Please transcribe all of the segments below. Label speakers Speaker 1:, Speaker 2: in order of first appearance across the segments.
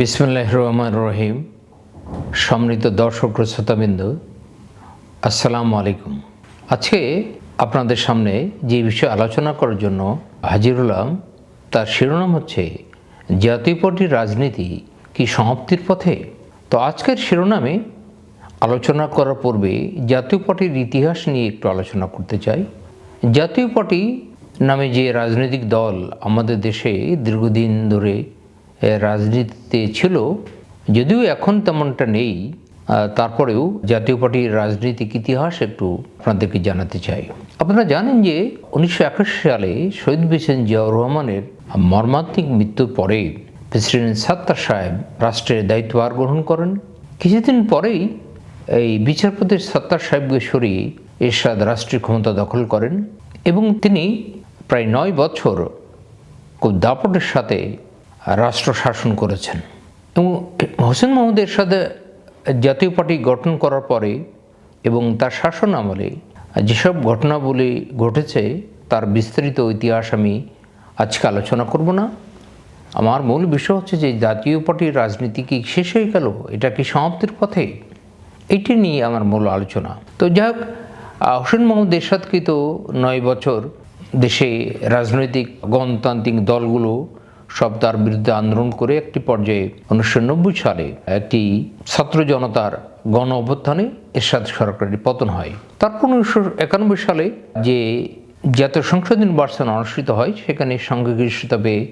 Speaker 1: বিসমুল্লাহ রহমান রহিম সম্মানিত দর্শক শ্রোতাবিন্দু, আসসালামু আলাইকুম। আজকে আপনাদের সামনে যে বিষয়ে আলোচনা করার জন্য হাজির হলাম, তার শিরোনাম হচ্ছে, জাতীয় পার্টির রাজনীতি কি সমাপ্তির পথে? তো আজকের শিরোনামে আলোচনা করার পূর্বে জাতীয় পার্টির ইতিহাস নিয়ে একটু আলোচনা করতে চাই। জাতীয় পার্টি নামে যে রাজনৈতিক দল আমাদের দেশে দীর্ঘদিন ধরে রাজনীতিতে ছিল, যদিও এখন তেমনটা নেই। তারপরেও জাতীয় পার্টির রাজনৈতিক ইতিহাস একটু আপনাদেরকে জানাতে চাই। আপনারা জানেন যে উনিশশো একাশি সালে শহীদ হোসেন জিয়াউর রহমানের মর্মান্তিক মৃত্যুর পরে প্রেসিডেন্ট সাত্তার সাহেব রাষ্ট্রের দায়িত্বভার গ্রহণ করেন। কিছুদিন পরেই এই বিচারপতি সত্তার সাহেবকে সরিয়ে এরশাদ রাষ্ট্রীয় ক্ষমতা দখল করেন এবং তিনি প্রায় নয় বছর খুব দাপটের সাথে রাষ্ট্র শাসন করেছেন। এবং হোসেন মোহাম্মদ এরশাদে জাতীয় পার্টি গঠন করার পরে এবং তার শাসন আমলে যেসব ঘটনাবলী ঘটেছে তার বিস্তারিত ইতিহাস আমি আজকে আলোচনা করব না। আমার মূল বিষয় হচ্ছে যে জাতীয় পার্টির রাজনীতি কি শেষ হয়ে গেল? এটা কি সমাপ্তির পথে? এটি নিয়ে আমার মূল আলোচনা। তো যাক আহ, হোসেন মোহাম্মদ এরশাদকে তো নয় বছর দেশে রাজনৈতিক গণতান্ত্রিক দলগুলো সব তার বিরুদ্ধে আন্দোলন করে একটি পর্যায়ে উনিশশো নব্বই সালে একটি ছাত্র জনতার গণ অভ্যুত্থানে এরশাদ সরকারের পতন হয়। তারপর উনিশশো একানব্বই সালে যে জাতীয় সংসদ নির্বাচন অনুষ্ঠিত হয়, সেখানে সাংঘিক হিসাবে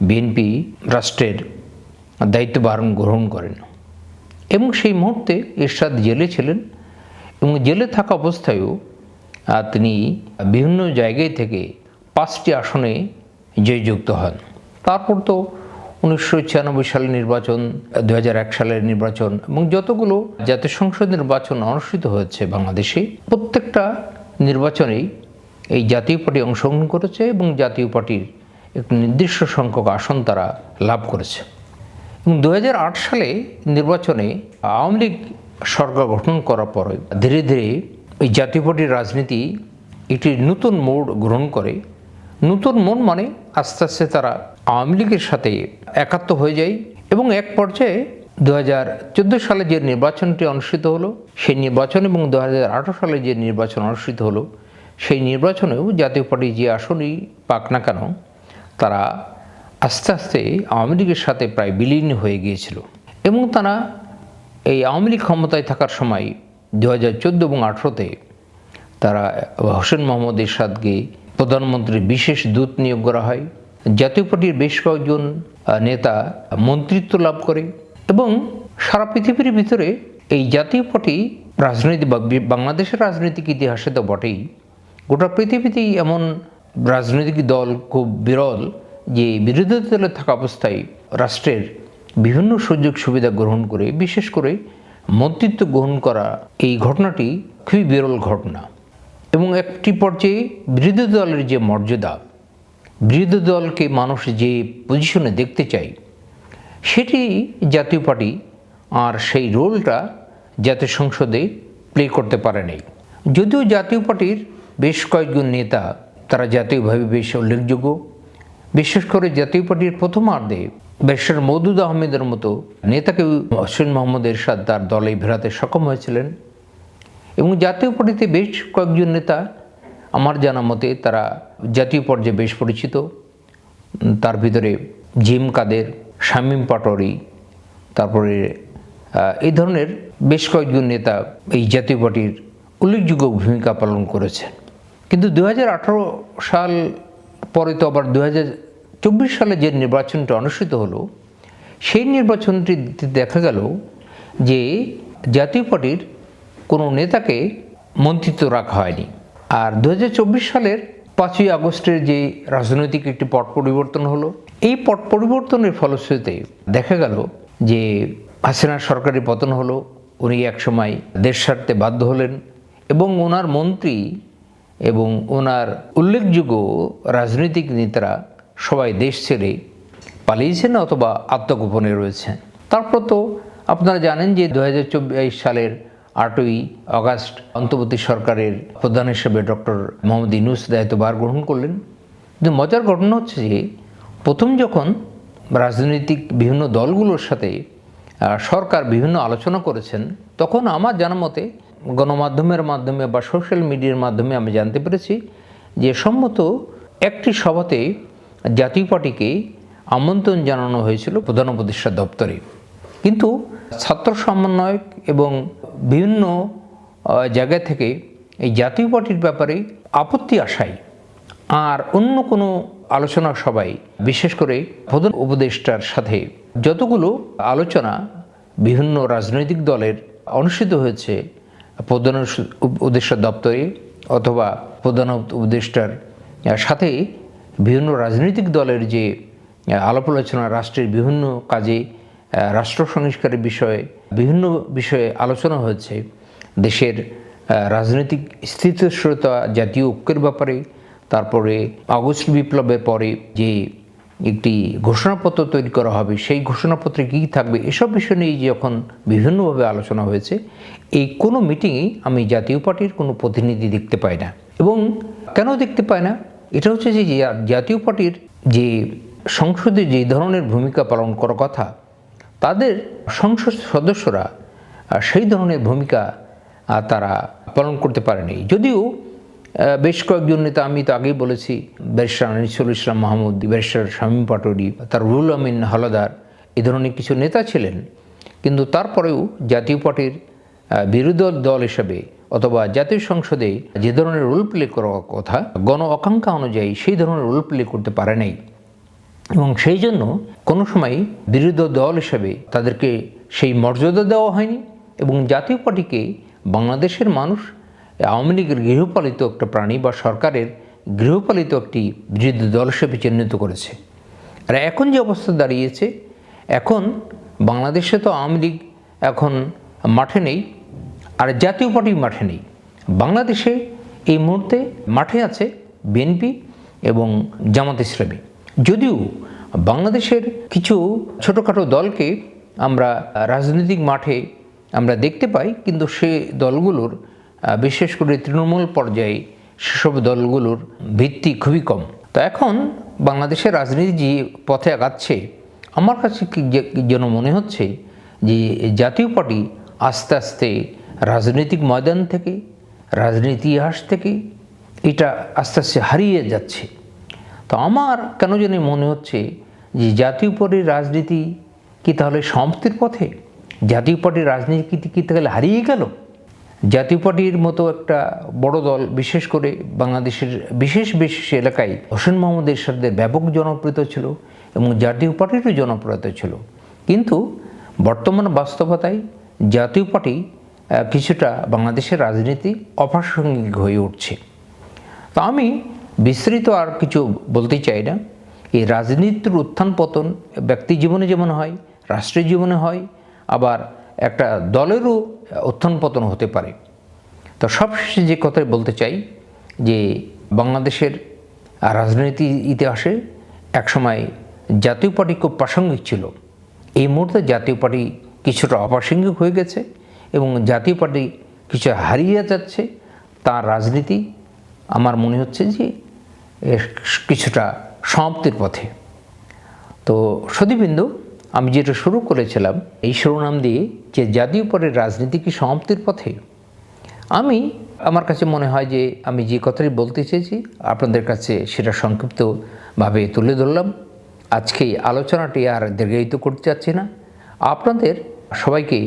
Speaker 1: বিএনপি রাষ্ট্রের দায়িত্বভার গ্রহণ করেন। এবং সেই মুহূর্তে এরশাদ জেলে ছিলেন এবং জেলে থাকা অবস্থায়ও তিনি বিভিন্ন জায়গায় থেকে পাঁচটি আসনে জয়যুক্ত হন। তারপর তো উনিশশো ছিয়ানব্বই সালের নির্বাচন দু হাজার এক সালের নির্বাচন এবং যতগুলো জাতীয় সংসদ নির্বাচন অনুষ্ঠিত হয়েছে বাংলাদেশে, প্রত্যেকটা নির্বাচনেই এই জাতীয় পার্টি অংশগ্রহণ করেছে এবং জাতীয় পার্টির একটি নির্দিষ্ট সংখ্যক আসন তারা লাভ করেছে। এবং দু হাজার আট সালে নির্বাচনে আওয়ামী লীগ সরকার গঠন করার পরে ধীরে ধীরে এই জাতীয় পার্টির রাজনীতি একটি নতুন মোড় গ্রহণ করে। নতুন মন মানে আস্তে আস্তে তারা আওয়ামী লীগের সাথে একাত্ম হয়ে যায় এবং এক পর্যায়ে দু হাজার চোদ্দ সালে যে নির্বাচনটি অনুষ্ঠিত হলো, সেই নির্বাচন এবং দু হাজার আঠারো সালে যে নির্বাচন অনুষ্ঠিত হলো, সেই নির্বাচনেও জাতীয় পার্টি যে আসনই পাক না কেন, তারা আস্তে আস্তে আওয়ামী লীগের সাথে প্রায় বিলীন হয়ে গিয়েছিল এবং তারা এই আওয়ামী লীগ ক্ষমতায় থাকার সময় দু হাজার চোদ্দ এবং আঠেরোতে তারা হোসেন মোহাম্মদ এরশাদকে প্রধানমন্ত্রীর বিশেষ দূত নিয়োগ করা হয়। জাতীয় পার্টির বেশ কয়েকজন নেতা মন্ত্রিত্ব লাভ করে এবং সারা পৃথিবীর ভিতরে এই জাতীয় পার্টি রাজনীতি বা বাংলাদেশের রাজনৈতিক ইতিহাসে তো বটেই। গোটা পৃথিবীতেই এমন রাজনৈতিক দল খুব বিরল যে বিরোধী দলে থাকা অবস্থায় রাষ্ট্রের বিভিন্ন সুযোগ সুবিধা গ্রহণ করে, বিশেষ করে মন্ত্রিত্ব গ্রহণ করা এই ঘটনাটি খুবই বিরল ঘটনা। এবং একটি পর্যায়ে বিরোধী দলের যে মর্যাদা বিরোধী দলকে মানুষ যে পজিশনে দেখতে চায়, সেটি জাতীয় পার্টি আর সেই রোলটা জাতীয় সংসদে প্লে করতে পারে নাই। যদিও জাতীয় পার্টির বেশ কয়েকজন নেতা তারা জাতীয়ভাবে বেশ উল্লেখযোগ্য। বিশেষ করে জাতীয় পার্টির প্রথমার্ধে ব্যারিস্টার মৌদুদ আহমেদের মতো নেতাকে হোসেন মোহাম্মদ এরশাদ তার দলে ভেড়াতে সক্ষম হয়েছিলেন এবং জাতীয় পার্টিতে বেশ কয়েকজন নেতা আমার জানা মতে তারা জাতীয় পর্যায়ে বেশ পরিচিত। তার ভিতরে জিম কাদের, শামীম পাটোয়ারি, তারপরে এই ধরনের বেশ কয়েকজন নেতা এই জাতীয় পার্টির উল্লেখযোগ্য ভূমিকা পালন করেছেন। কিন্তু দু হাজার আঠারো সাল পরে তো আবার দু সালে যে নির্বাচনটা অনুষ্ঠিত হলো, সেই নির্বাচনটি দেখা গেল যে জাতীয় পার্টির কোনো নেতাকে মন্ত্রিত্ব রাখা হয়নি। আর দু হাজার চব্বিশ সালের পাঁচই আগস্টের যে রাজনৈতিক একটি পট পরিবর্তন হলো, এই পট পরিবর্তনের ফলশ্রুতিতে দেখা গেল যে হাসিনার সরকারি পতন হলো, উনি একসময় দেশ ছাড়তে বাধ্য হলেন এবং ওনার মন্ত্রী এবং ওনার উল্লেখযোগ্য রাজনৈতিক নেতারা সবাই দেশ ছেড়ে পালিয়েছেন অথবা আত্মগোপনে রয়েছেন। তারপর তো আপনারা জানেন যে দু হাজার চব্বিশ সালের আটই আগস্ট অন্তর্বর্তী সরকারের প্রধান হিসেবে ডক্টর মোহাম্মদ ইনুস দায়িত্বভার গ্রহণ করলেন। কিন্তু মজার ঘটনা হচ্ছে যে, প্রথম যখন রাজনৈতিক বিভিন্ন দলগুলোর সাথে সরকার বিভিন্ন আলোচনা করেছেন, তখন আমার জানা মতে গণমাধ্যমের মাধ্যমে বা সোশ্যাল মিডিয়ার মাধ্যমে আমি জানতে পেরেছি যে সম্মত একটি সভাতে জাতীয় পার্টিকে আমন্ত্রণ জানানো হয়েছিল প্রধান উপদেষ্টা দপ্তরে। কিন্তু ছাত্র সমন্বয়ক এবং বিভিন্ন জায়গা থেকে এই জাতীয় পার্টির ব্যাপারে আপত্তি আসায়। আর অন্য কোনো আলোচনা সবাই বিশেষ করে প্রধান উপদেষ্টার সাথে যতগুলো আলোচনা বিভিন্ন রাজনৈতিক দলের অনুষ্ঠিত হয়েছে, প্রধান উপদেষ্টা দপ্তরে অথবা প্রধান উপদেষ্টার সাথে বিভিন্ন রাজনৈতিক দলের যে আলাপ আলোচনা রাষ্ট্রের বিভিন্ন কাজে রাষ্ট্র সংস্কারের বিষয়ে বিভিন্ন বিষয়ে আলোচনা হয়েছে। দেশের রাজনৈতিক স্থিতিশীলতা জাতীয় ঐক্যের ব্যাপারে, তারপরে আগস্ট বিপ্লবের পরে যে একটি ঘোষণাপত্র তৈরি করা হবে, সেই ঘোষণাপত্রে কী থাকবে, এসব বিষয় নিয়ে যখন বিভিন্নভাবে আলোচনা হয়েছে, এই কোনো মিটিংয়ে আমি জাতীয় পার্টির কোনো প্রতিনিধি দেখতে পাই না। এবং কেন দেখতে পাই না? এটা হচ্ছে যে জাতীয় পার্টির যে সংসদে যে ধরনের ভূমিকা পালন করার কথা তাদের সংসদ সদস্যরা সেই ধরনের ভূমিকা তারা পালন করতে পারেনি। যদিও বেশ কয়েকজন নেতা, আমি তো আগেই বলেছি, ব্যারিস্টার আনিসুল ইসলাম মাহমুদ, ব্যারিস্টার শামীম পাটোয়ারি, তার রুল আমিন হালাদার, এ ধরনের কিছু নেতা ছিলেন। কিন্তু তারপরেও জাতীয় পার্টির বিরোধী দল হিসেবে অথবা জাতীয় সংসদে যে ধরনের রোল প্লে করার কথা, গণ আকাঙ্ক্ষা অনুযায়ী সেই ধরনের রোল প্লে করতে পারে নাই। এবং সেই জন্য কোনো সময় বিরোধী দল হিসেবে তাদেরকে সেই মর্যাদা দেওয়া হয়নি এবং জাতীয় পার্টিকে বাংলাদেশের মানুষ, আওয়ামী লীগের গৃহপালিত একটা প্রাণী বা সরকারের গৃহপালিত একটি বিরোধী দল হিসেবে চিহ্নিত করেছে। আর এখন যে অবস্থা দাঁড়িয়েছে, এখন বাংলাদেশে তো আওয়ামী লীগ এখন মাঠে নেই, আর জাতীয় পার্টি মাঠে নেই। বাংলাদেশে এই মুহূর্তে মাঠে আছে বিএনপি এবং জামাত ইসলামী। যদিও বাংলাদেশের কিছু ছোটোখাটো দলকে আমরা রাজনৈতিক মাঠে আমরা দেখতে পাই, কিন্তু সে দলগুলোর বিশেষ করে তৃণমূল পর্যায়ে সেসব দলগুলোর ভিত্তি খুবই কম। তো এখন বাংলাদেশের রাজনীতি যে পথে আগাচ্ছে, আমার কাছে যেন মনে হচ্ছে যে জাতীয় পার্টি আস্তে আস্তে রাজনৈতিক ময়দান থেকে, রাজনীতি ইতিহাস থেকে এটা আস্তে আস্তে হারিয়ে যাচ্ছে। তো আমার কেন জানি মনে হচ্ছে যে জাতীয় পার্টির রাজনীতি কি তাহলে সমাপ্তির পথে? জাতীয় পার্টির রাজনীতি কি তাহলে হারিয়ে গেল? জাতীয় পার্টির মতো একটা বড় দল, বিশেষ করে বাংলাদেশের বিশেষ বিশেষ এলাকায় হোসেন মোহাম্মদ এরশাদের ব্যাপক জনপ্রিয়তা ছিল এবং জাতীয় পার্টিরও জনপ্রিয়তা ছিল। কিন্তু বর্তমান বাস্তবতায় জাতীয় পার্টি কিছুটা বাংলাদেশের রাজনীতি অপ্রাসঙ্গিক হয়ে উঠছে। তো আমি বিস্তৃত আর কিছু বলতে চাই না। এই রাজনীতির উত্থান পতন ব্যক্তি জীবনে যেমন হয় রাষ্ট্রীয় জীবনে হয়, আবার একটা দলেরও উত্থান পতন হতে পারে। তো সবশেষে যে কথাই বলতে চাই, যে বাংলাদেশের রাজনীতি ইতিহাসে একসময় জাতীয় পার্টি খুব প্রাসঙ্গিক ছিল। এই মুহূর্তে জাতীয় পার্টি কিছুটা অপ্রাসঙ্গিক হয়ে গেছে এবং জাতীয় পার্টি কিছু হারিয়ে যাচ্ছে। তার রাজনীতি, আমার মনে হচ্ছে যে কিছুটা সমাপ্তির পথে। তো সদীবিন্দু আমি যেটা শুরু করেছিলাম, এই শিরোনাম দিয়ে যে জাতীয় পরের রাজনীতি কি সমাপ্তির পথে? আমি, আমার কাছে মনে হয় যে আমি যে কথাটি বলতে চেয়েছি, আপনাদের কাছে সেটা সংক্ষিপ্তভাবে তুলে ধরলাম। আজকে আলোচনাটি আর দীর্ঘায়িত করতে চাচ্ছি না। আপনাদের সবাইকে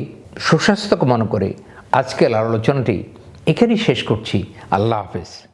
Speaker 1: সুস্বাস্থ্য কামনা করে আজকের আলোচনাটি এখানেই শেষ করছি। আল্লাহ হাফেজ।